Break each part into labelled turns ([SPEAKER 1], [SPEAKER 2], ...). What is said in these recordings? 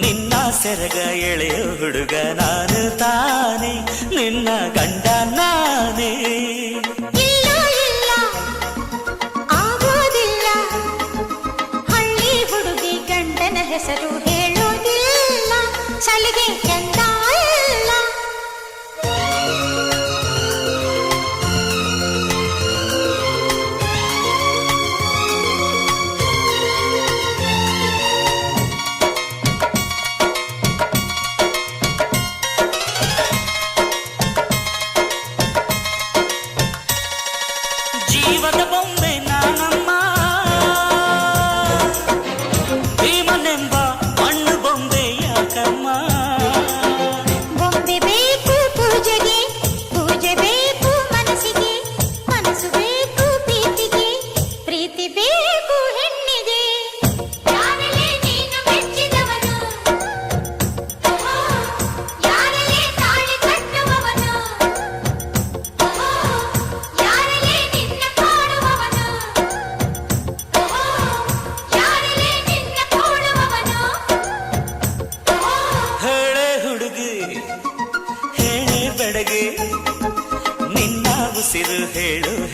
[SPEAKER 1] ನಿನ್ನ ಸೆರಗ ಎಳೆಯ ಹುಡುಗ ನಾನು ತಾನೆ ನಿನ್ನ ಗಂಡ ನಾನೇ.
[SPEAKER 2] ಆಗೋದಿಲ್ಲ. ಹಳ್ಳಿ ಹುಡುಗಿ ಗಂಡನ ಹೆಸರು
[SPEAKER 1] Dejo el...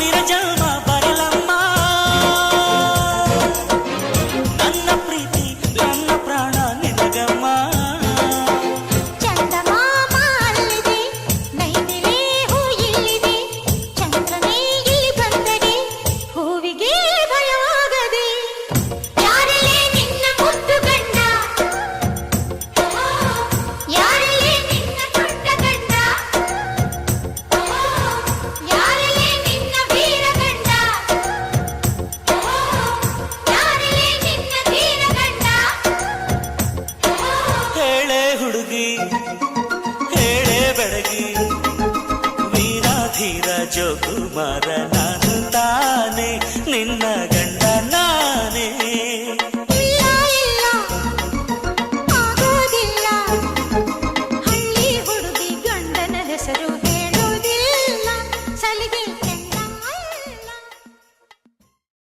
[SPEAKER 1] విరజామ மரண